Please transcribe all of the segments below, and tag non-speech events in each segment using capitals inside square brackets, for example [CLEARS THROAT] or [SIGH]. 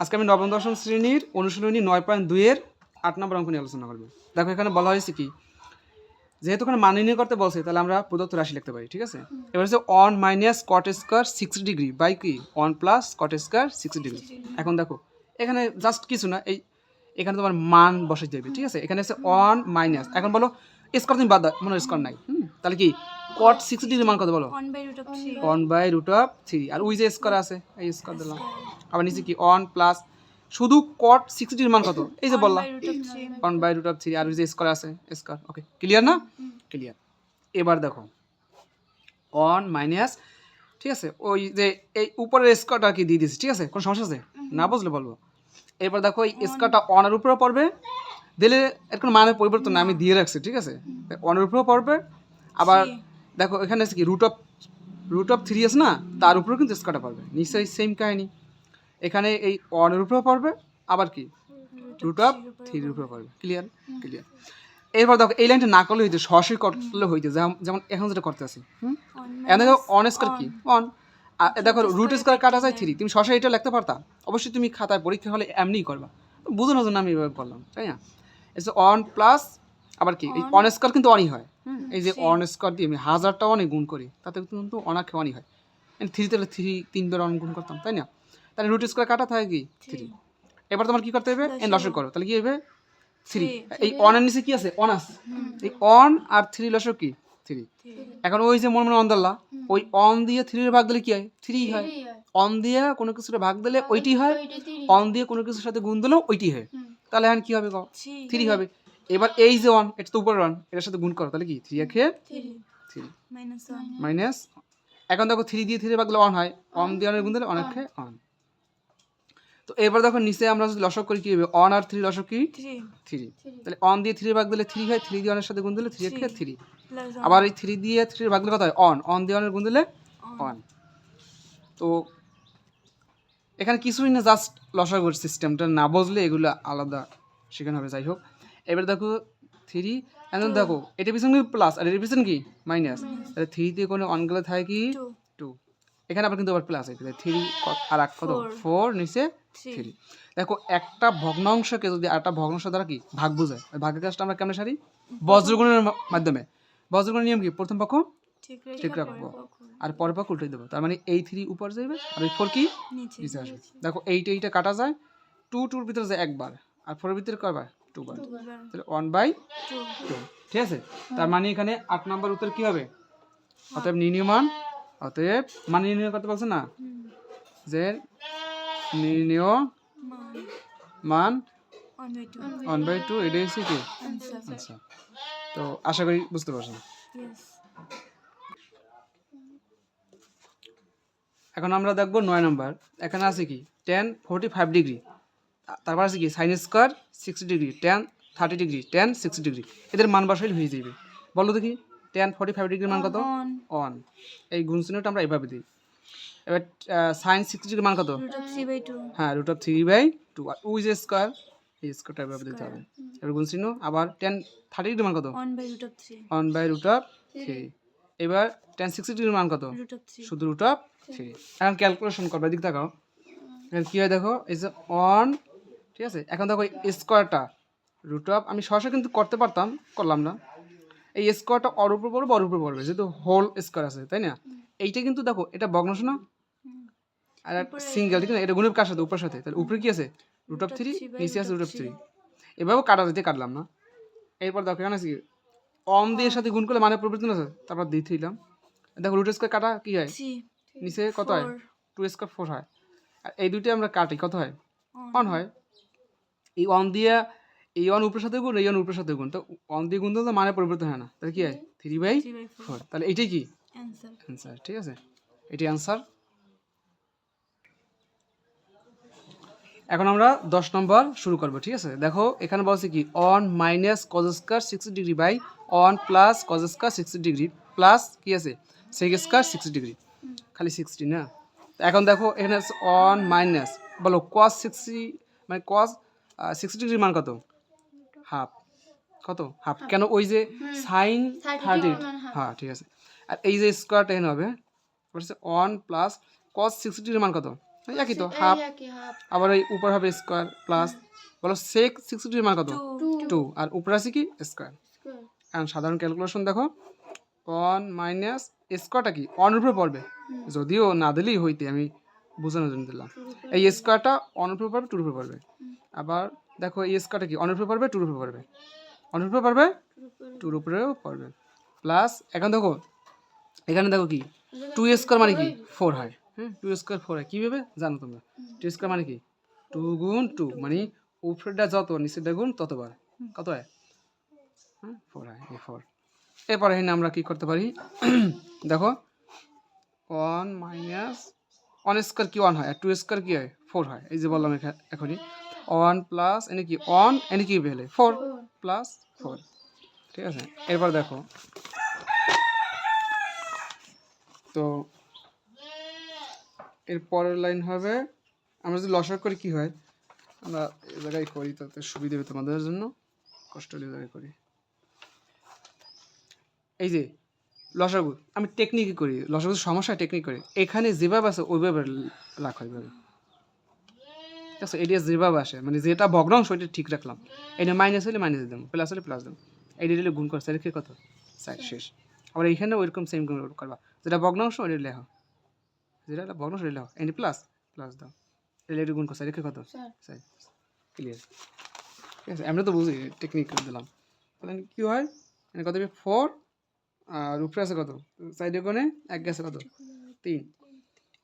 আজকে আমি নবম দশম শ্রেণির অনুশীলনী নয় পয়েন্ট দুইয়ের আট নম্বর অঙ্ক নিয়ে আলোচনা করব। দেখো এখানে বলা হয়েছে কি? যেহেতু এখানে মান নির্ণয় করতে বলছে তাহলে আমরা প্রদত্ত রাশি লিখতে পারি ঠিক আছে? এবার হচ্ছে one minus cot square sixty degree by কি? One plus cot square sixty degree এখন দেখো এখানে জাস্ট কিছু না এই এখানে তোমার মান বসে যাবে ঠিক আছে? এখানে হচ্ছে ওয়ান মাইনাস এখন বলো স্কোয়ার তুমি বাদ দাও মনে স্কোয়ার নাই তাহলে কি? কট সিক্সটি ডিগ্রি মান কত বলো? One by root of three আর ওই যে স্কোয়ার আছে এই স্কোয়ার দিলাম। আবার নিচে কি ওয়ান প্লাস শুধু কট সিক্সটির মান কত? এই যে বললাম one by root of three আর ওই যে স্কোয়ার আছে স্কোয়ার ওকে ক্লিয়ার না? ক্লিয়ার এবার দেখো ওয়ান মাইনাস ঠিক আছে ওই যে এই উপরের স্কোয়ারটা কি দিয়ে দিয়েছি ঠিক আছে কোনো সমস্যা আছে? না বুঝলে বলব। এবার দেখো এই স্কোয়ারটা অনের উপরেও পড়বে দিলে এর কোনো মানের পরিবর্তন না আমি দিয়ে রাখছি ঠিক আছে? অনের উপরেও পড়বে আবার দেখো এখানে আছে কি root of root of three আছে না তার উপরেও কিন্তু স্কোয়ারটা পড়বে নিশ্চয়ই সেম কাহিনী। এখানে এই অনের উপরেও পড়বে আবার কি? রুট অফ থ্রির উপরে পড়বে। ক্লিয়ার ক্লিয়ার এরপর দেখো এই লাইনটা না করলে হইতে সরাসরি করলে হইতে যেমন- এখন যেটা করতে আছি হুম? এখন দেখো অন স্কোয়ার কি? অন আর দেখো রুট স্কোয়ার কাটা যায় থ্রি তুমি সরাসরি এটা লিখতে পারতা? অবশ্যই তুমি খাতায় পরীক্ষা হলে এমনিই করবা। বুঝো না জন্য আমি এভাবে করলাম তাই না? এসে অন প্লাস আবার কি? এই অন স্কোয়ার কিন্তু অনই হয়। এই যে অন স্কোয়ার দিয়ে আমি হাজারটা অনে গুণ করি তাতে কিন্তু অনাকে অনই হয়। থ্রিতে থ্রি তিনবার অন গুণ করতাম তাই না? তাহলে রুট স্কোয়ার কাটা থাকে কি? থ্রি এবার তোমার কি করতে হবে? এন লসক করো। তাহলে কি হবে? থ্রি এই অনের নিচে কি আছে? অন আছে। এই অন আর থ্রি লসক কি? থ্রি এখন ওই যে মনে মনে অন দিলা ওই অন দিয়ে থ্রির ভাগ দিলে কি হয়? থ্রি হয়। অন দিয়ে কোনো কিছুর ভাগ দিলে ওইটি হয়। অন দিয়ে কোনো কিছুর সাথে গুণ দিলেও ওইটি হয়। তাহলে এখন কি হবে থ্রি হবে। এবার এই যে ওয়ান এটা তো উপরে ওয়ান এটার সাথে গুণ করো। তাহলে কি? থ্রি একে থ্রি মাইনাস ওয়ান মাইনাস এখন দেখো থ্রি দিয়ে থ্রি ভাগ দিলে অন হয়। অন দিয়ে অনের গুণ দিলে অনেকে অন তো এবার দেখো নিচে আমরা যদি লসক করি কি হবে? অন আর থ্রি লসক কি? থ্রি তাহলে অন দিয়ে থ্রি ভাগ দিলে থ্রি হয় থ্রি দিয়ে অনের সাথে গুণ দিলে থ্রি একে থ্রি আবার এই থ্রি দিয়ে থ্রি ভাগ দিলে কত হয়? অন অন দিয়ে অনের গুণ দিলে অন তো এখানে কিছুই না জাস্ট লসাগুর সিস্টেমটা না বুঝলে এগুলো আলাদা শেখানো হবে যাই হোক। এবার দেখো থ্রি এখন দেখো এটা পিছন কি? প্লাস আর এটা পিছন কি? মাইনাস তাহলে থ্রি দিয়ে কোনো অন গেলে থাকে কি? এখানে আবার কিন্তু আবার প্লাস আছে। থ্রি আর এক কত ফোর নিচে থ্রি দেখো একটা ভগ্নাংশকে যদি একটা ভগ্নাংশ দ্বারা কি? ভাগ বোঝায়। ওই ভাগের কাজটা আমরা কেমন সারি? বজ্রগুণের মাধ্যমে। বজ্রগুণের নিয়ম কি? প্রথম পক্ষ ঠিক রাখব। আর পরের পক্ষ উল্টে দেবো। তার মানে এই থ্রি উপর যাবে আর ওই ফোর কি? নিচে। আসবে। দেখো এইটা এইটা কাটা যায়। টু টুর ভিতরে যায় একবার। আর ফোরের ভিতরে কয়বার? টু বার তাহলে ওয়ান বাই টু ঠিক আছে? তার মানে এখানে আট নম্বর উত্তর কি হবে? অতএব নির্ণয় মান অতএব মান নির্ণয় করতে পারছে না? যে নির্ণয় মান one by two one by two এটাই হচ্ছে কি? আচ্ছা। তো আশা করি বুঝতে পারছেন। এখন আমরা দেখব নয় নম্বর। এখানে আছে কি? টেন ফোরটি ফাইভ ডিগ্রি তারপর আছে কি? Sine square sixty degree tan thirty degree tan sixty degree এদের মান বসাইলে হয়ে যাবে বলো দেখি। টেন ফর্টি ফাইভ ডিগ্রির মান কত? অন অন এই গুণ চিহ্নটা আমরা এইভাবে দিই। এবার সাইন সিক্সটি ডিগ্রির মান কত? হ্যাঁ root of three by two আর উইজ স্কোয়ার এই স্কোয়ারটা এভাবে দিতে হবে। এবার গুণ চিহ্ন আবার টেন থার্টি ডিগ্রির মান কত? One by root of three এবার টেন সিক্সটি ডিগ্রির মান কত? শুধু রুট অফ থ্রি এখন ক্যালকুলেশন করবে দিক দেখাও এখন কী হয় দেখো এই যে ওয়ান ঠিক আছে? এখন দেখো স্কোয়ারটা রুট অফ আমি সরাসরি কিন্তু করতে পারতাম করলাম না। এই স্কোয়ারটা অর উপর পড়বে অর উপর পড়বে যেহেতু হোল স্কোয়ার আছে তাই না? এইটা কিন্তু দেখো এটা ভগ্নাংশ না আর সিঙ্গেল ঠিক না? এটা গুণের কার সাথে? উপরের সাথে। তাহলে উপরে কি আছে? রুট অফ থ্রি নিচে আছে রুট অফ থ্রি এভাবেও কাটা দিতে কাটলাম না। এরপর দেখো এখানে আছে কি? অম দিয়ে সাথে গুণ করলে মানে পরিবর্তন আছে। তারপর দিয়ে দিলাম। দেখো রুট স্কোয়ার কাটা কি হয়? নিচে কত হয়? টু স্কোয়ার ফোর হয়। আর এই দুইটা আমরা কাটি কত হয়? ওয়ান হয়। এই ওয়ান দিয়ে এই ওয়ান উপরের সাথে গুণ এই ওয়ান উপরের সাথে গুণ। তো ওয়ান দিয়ে গুণ তো মানে পরিবর্তন হয় না। তাহলে কি হয়? থ্রি বাই ফোর তাহলে এইটাই কি? অ্যান্সার ঠিক আছে? এটি অ্যান্সার এখন আমরা দশ নম্বর শুরু করব ঠিক আছে? দেখো এখানে বলছে কি one minus cos square sixty degree by one plus cos square sixty degree plus কি আছে? সেক স্কোয়ার সিক্সটি ডিগ্রি খালি সিক্সটি না? এখন দেখো এখানে অন মাইনাস বলো কস সিক্সটি মানে কস সিক্সটি ডিগ্রি মান কত? হাফ। কত? হাফ। কেন ওই যে সাইন থার্টি হ্যাঁ। ঠিক আছে। আর এই যে স্কোয়ারটা এখানে হবে one plus cos sixty degree মান কত? একই তো হাফ আবার ওই উপর হবে স্কোয়ার প্লাস বলো সেক সিক্স ডিগ্রি মান কত? টু আর উপরে আছে কি? স্কোয়ার স্কোয়ার কারণ সাধারণ ক্যালকুলেশন দেখো ওয়ান মাইনাস স্কোয়ারটা কি? অন উপরে পড়বে। যদিও না দিলেই হইতে আমি বোঝানোর জন্য দিলাম। এই স্কোয়ারটা অন উপরে পড়বে টুর উপরে পড়বে। আবার দেখো এই স্কোয়ারটা কি? অন উপরে পড়বে টুর উপরে পড়বে। অন উপরে পড়বে টুর উপরেও পড়বে। প্লাস এখন দেখো, এখানে দেখো কি? টু স্কোয়ার মানে কি? ফোর হয়। হ্যাঁ টু স্কোয়ার ফোর হয়। কীভাবে জানো তোমরা? টু স্কোয়ার মানে কি? টু গুণ টু মানে উপরেটা যত, নিচেরটা গুণ ততবার। কত হয়? হ্যাঁ ফোর হয়, এই ফোর এরপরে এখানে আমরা কি করতে পারি? [CLEARS THROAT] দেখো ওয়ান মাইনাস ওয়ান স্কোয়ার কি ওয়ান হয়? আর টু স্কোয়ার কি হয়? ফোর হয়। এই যে বললাম এখা- এখনই। ওয়ান প্লাস এনে কি ওয়ান এনে কি পেলে ফোর প্লাস ফোর ঠিক আছে? এরপর দেখো। তো এর পরের লাইন হবে, আমরা যদি লসাক করি, কি হয়? আমরা এ জায়গায় করি, তাতে সুবিধা হবে তোমাদের জন্য। কষ্ট হলে জায়গায় করি। এই যে লসাগু আমি টেকনিক করি। লসাগু সমস্যা টেকনিক করি। এখানে যেভাবে আছে, ওইভাবে রাখা ওইভাবে ঠিক আছে এটা যেভাবে আসে মানে যেটা ভগ্নাংশ ওইটা ঠিক রাখলাম এটা মাইনাস হলে মাইনাস দিলাম প্লাস হলে প্লাস দিলাম এইটা দিলে গুণ করছে রেখে কত সাইড শেষ আবার এইখানে ওইরকম সেম করবা যেটা ভগ্নাংশ ওইটা লেখা যেটা ভগ্নাংশ ওইটা লেখা এনে প্লাস প্লাস দাও এটা এটা গুণ করছে রেখে কত স্যার সাইড ক্লিয়ার ঠিক আছে আমরা তো বুঝি টেকনিক করে দিলাম তাহলে কী হয় মানে কত ফোর আর উপরে আছে কত সাইডে কোণে এক গেছে কত তিন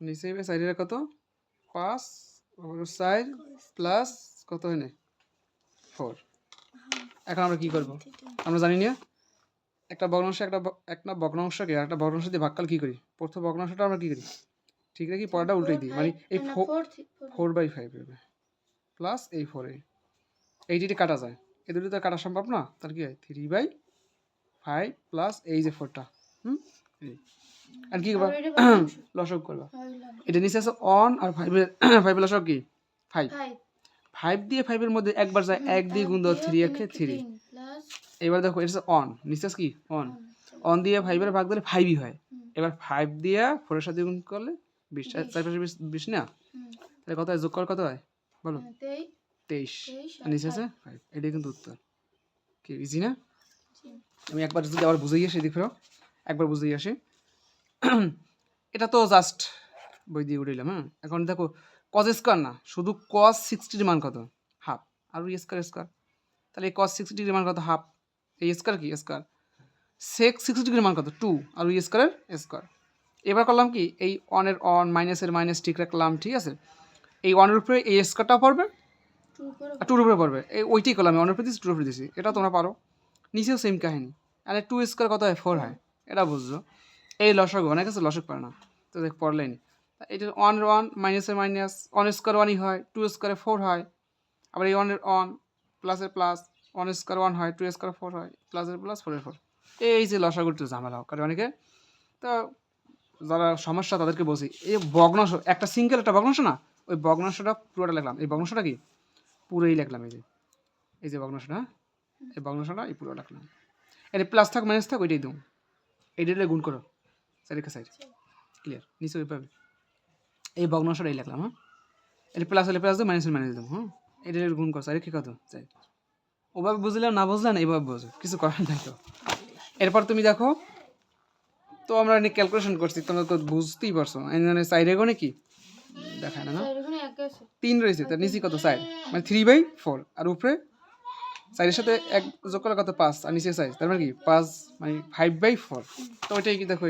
নিচে সাইডে কত পাঁচ সাইড প্লাস কত হয় না ফোর এখন আমরা কি করব? আমরা জানি না। একটা ভগ্নাংশ একটা একটা ভগ্নাংশকে একটা ভগ্নাংশ দিয়ে ভাগ করলে কী করি? প্রথম ভগ্নাংশটা আমরা কী করি? ঠিক রাখি পরটা উল্টে দিই। মানে এই ফোর ফোর বাই ফাইভ হবে। প্লাস এই ফোরে এই যেটি কাটা যায়। এ দুটো তো কাটা সম্ভব না। তার কি হয়? থ্রি বাই ফাইভ প্লাস এই যে ফোরটা হুম? এই। আর কি করবা? [CLEARS THROAT] লসক করবা। এটা নিচে আছে অন আর ফাইভের ফাইভের [CLEARS THROAT] লসক কি? ফাইভ ফাইভ দিয়ে ফাইভের মধ্যে একবার যায় এক দিয়ে গুণ দাও থ্রি একে থ্রি এবার দেখো এটা অন নিচে আছে কি? অন অন দিয়ে ফাইভের ভাগ দিলে ফাইভই হয়। এবার ফাইভ দিয়ে ফোরের সাথে গুণ করলে বিশ চার পাশে বিশ বিশ না? তাহলে কত হয়? যোগ কর কত হয়? বলো। তেইশ। তেইশ। আর নিচে আছে ফাইভ এটাই কিন্তু উত্তর। কি ইজি না। আমি একবার যদি আবার বুঝেই আসি দেখো একবার বুঝেই আসি। [CLEARS THROAT] এটা তো জাস্ট বই দিয়ে উঠাইলাম হ্যাঁ এখন দেখো কজ স্কোয়ার না শুধু কজ সিক্সটির মান কত? হাফ আর ওই স্কোয়ার স্কোয়ার তাহলে এই কজ সিক্সটি ডিগ্রির মান কত? হাফ এই স্কোয়ার কি? স্কোয়ার সেক্স সিক্সটি ডিগ্রির মান কত? টু আর ওই স্কোয়ারের স্কোয়ার এবার করলাম কি? এই অনের অন মাইনাসের মাইনাস ঠিক রাখলাম ঠিক আছে? এই ওয়ানের উপরে এই স্কোয়ারটা পড়বে? আর টুর উপরে পড়বে। এই ওইটাই করলাম আমি অনেক দিচ্ছি টুর উপরে দিচ্ছি এটা তোমরা পারো। নিচেও সেম কাহিনী। আর টু স্কোয়ার কত হয়? ফোর হয়। এটা বুঝছ? এই লসক অনেক আছে লসক পারে না। তো দেখ পড়লেনি এটা ওয়ান ওয়ান মাইনাসের মাইনাস ওয়ান স্কোয়ার ওয়ানই হয় টু স্কোয়ারে ফোর হয়। আবার এই ওয়ানের ওয়ান প্লাসের প্লাস ওয়ান স্কোয়ার ওয়ান হয় টু স্কোয়ার ফোর হয় প্লাসের প্লাস ফোরের ফোর এই যে লসাগুর তো ঝামেলা কারণ অনেকে, তো যারা সমস্যা তাদেরকে বলছি, এই ভগ্নাংশ, একটা সিঙ্গেল একটা ভগ্নাংশ না, ওই ভগ্নাংশটা পুরোটা লিখলাম। এই ভগ্নাংশটা কি? পুরোই লিখলাম এই যে। এই যে ভগ্নাংশটা হ্যাঁ? এই ভগ্নাংশটা এই পুরো লিখলাম। এটা প্লাস থাক মাইনাস থাক, ওইটাই দেবো এইটা গুণ করো। সাইডে সাইড ক্লিয়ার নিচে ওইভাবে এই ভগ্নাংশটাই লিখলাম হ্যাঁ এর প্লাস হলে প্লাস দেবো মাইনাস হলে মাইনাস দেবো হ্যাঁ এটা গুণ করো সাইডে কী কত চাই ওভাবে বুঝলাম না বুঝলাম না এইভাবে বুঝো কিছু করার নাই তো এরপর তুমি দেখো তো আমরা ক্যালকুলেশন করছি তোমরা তো বুঝতেই পারছ এখানে সাইডে গোনে কি দেখায় না না এখানে এক আছে তিন রয়েছে তার নিচে কত সাইড মানে থ্রি বাই ফোর আর উপরে সাইডের সাথে এক যোগ করলে কত পাঁচ আর নিচে সাইজ তার মানে কি পাঁচ মানে ফাইভ বাই ফোর তো ওইটাই কি দেখো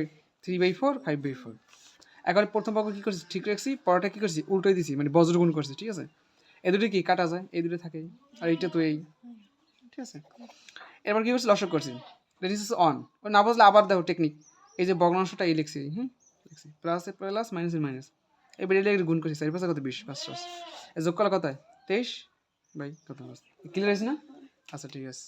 three by four five by four এখন প্রথম পক্ষ কী করছি? ঠিক রাখছি পরটা কী করছি? উল্টোই দিছি মানে বজ্রগুণ করছি, ঠিক আছে? এই দুটো কি? কাটা যায়, এই দুটো থাকে, আর এইটা তো এই, ঠিক আছে? এরপর কী করছি? লসক করছি। দিস ইস অন না বুঝলে আবার দেখো টেকনিক এই যে ভগ্নাংশটা এই লিখছি, হুম? লিখছি। প্লাস প্লাস মাইনাস মাইনাস এবার এটা গুণ করছি, চারি পাঁচে কত? বিশ, পাঁচ এই যোগ করা কত তেইশ বাই কত ক্লিয়ার আছে না? আচ্ছা ঠিক আছে।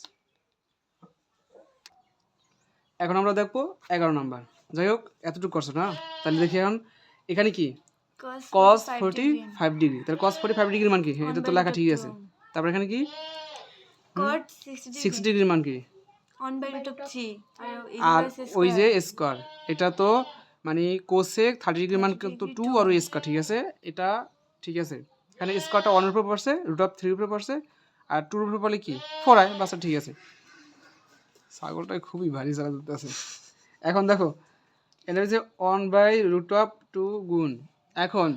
এখন আমরা দেখব এগারো নাম্বার যাই হোক এতটুকু করছ না? তাহলে দেখি এখন এখানে কি? কস ফোরটি ফাইভ ডিগ্রি তাহলে কস ফোরটি ফাইভ ডিগ্রির মান কি? এটা তো লেখা ঠিকই আছে। তারপর এখানে কি? সিক্সটি সিক্স ডিগ্রির মান কি? আর ওই যে স্কোয়ার এটা তো মানে কোসেক থার্টি ডিগ্রি মান কিন্তু টু আর স্কোয়ার ঠিক আছে? এটা ঠিক আছে। এখানে স্কোয়ারটা ওয়ানের উপরে পড়ছে রুট অফ থ্রির উপরে পড়ছে। আর টুর উপরে পড়লে কি? ফোর আয় বাসা ঠিক আছে। ছাগলটা খুবই ভারী চালা আছে এখন দেখো এটা হচ্ছে one by root of two গুণ। এখন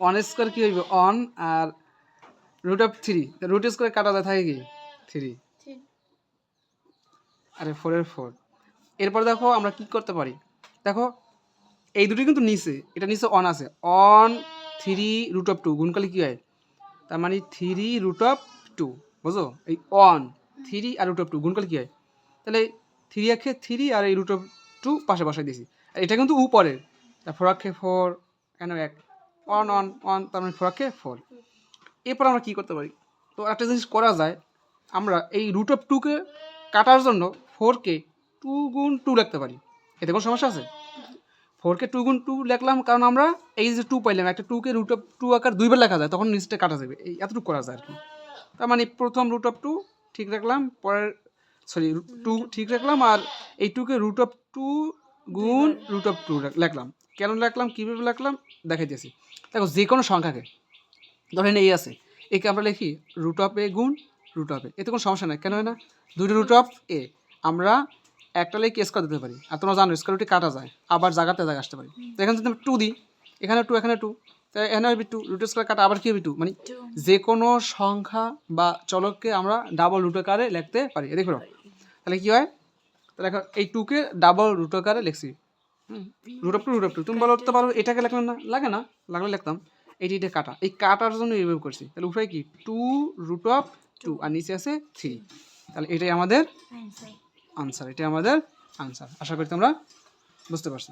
ওয়ান স্কোয়ার কী হইবে? One R root of three root square কাটা যায় থাকে কি? থ্রি আরে ফোরের ফোর এরপর দেখো আমরা কি করতে পারি? দেখো এই দুটি কিন্তু নিচে এটা নিচে অন আছে। One three root of two গুণকালে কী হয়? তার মানে থ্রি রুট অফ টু বুঝো এই অন থ্রি আর রুট অফ টু গুণকালে কী হয়? তাহলে থ্রি একে থ্রি আর এই রুট অফ টু পাশে বসাই দিয়েছি। আর এটা কিন্তু উপরের। তা ফোর কেন এক? অন অন অন তার মানে ফোর আখে ফোর এরপর আমরা কী করতে পারি? তো একটা জিনিস করা যায়। আমরা এই রুট অফ টুকে কাটার জন্য ফোরকে টু গুণ টু লিখতে পারি। এতে কোনো সমস্যা আছে? ফোরকে টু গুণ টু লিখলাম কারণ আমরা এই যে টু পাইলাম, একটা টুকে রুট অফ টু আকার দুইবার লেখা যায়, তখন নিচটা কাটা যাবে। এই এতটুকু করা যায় আর কি। তার মানে প্রথম রুট অফ টু ঠিক রাখলাম, পরের সরি টু ঠিক রাখলাম আর এই টুকে রুট অফ টু গুণ রুট অফ টু লিখলাম কেন লিখলাম কীভাবে লিখলাম দেখাই দিয়েছি দেখো, যে কোনো সংখ্যাকে, ধরেন এই আছে, একে আমরা লিখি রুট অফ এ গুণ রুট অফ এ এতে কোনো সমস্যা নাই। কেন হয় না? দুটো রুট অফ এ আমরা একটা লিখে স্কোয়ার দিতে পারি। আর তোমরা জানো স্কোয়ার রুটে কাটা যায়, আবার জায়গাতে জায়গা আসতে পারি। এখানে যদি টু দিই, এখানে টু এখানে টু এখানে হবে টু রুট স্কোয়ার কাটা আবার কি হবে টু মানে যে কোনো সংখ্যা বা চলককে আমরা ডাবল রুট আকারে লিখতে পারি। দেখো তাহলে কি হয়? তাহলে এখন এই টুকে ডাবল রুট আকারে লিখছি। Root of two root of two তুমি বলতে পারো এটাকে লিখলাম না? লাগে না? লাগলে লিখতাম। এটি এটা কাটা এই কাটার জন্য এইভাবে করছি। তাহলে উঠে কি? টু রুট অফ টু আর নিচে আছে থ্রি তাহলে এটাই আমাদের আনসার এটাই আমাদের আনসার আশা করি তোমরা বুঝতে পারছ।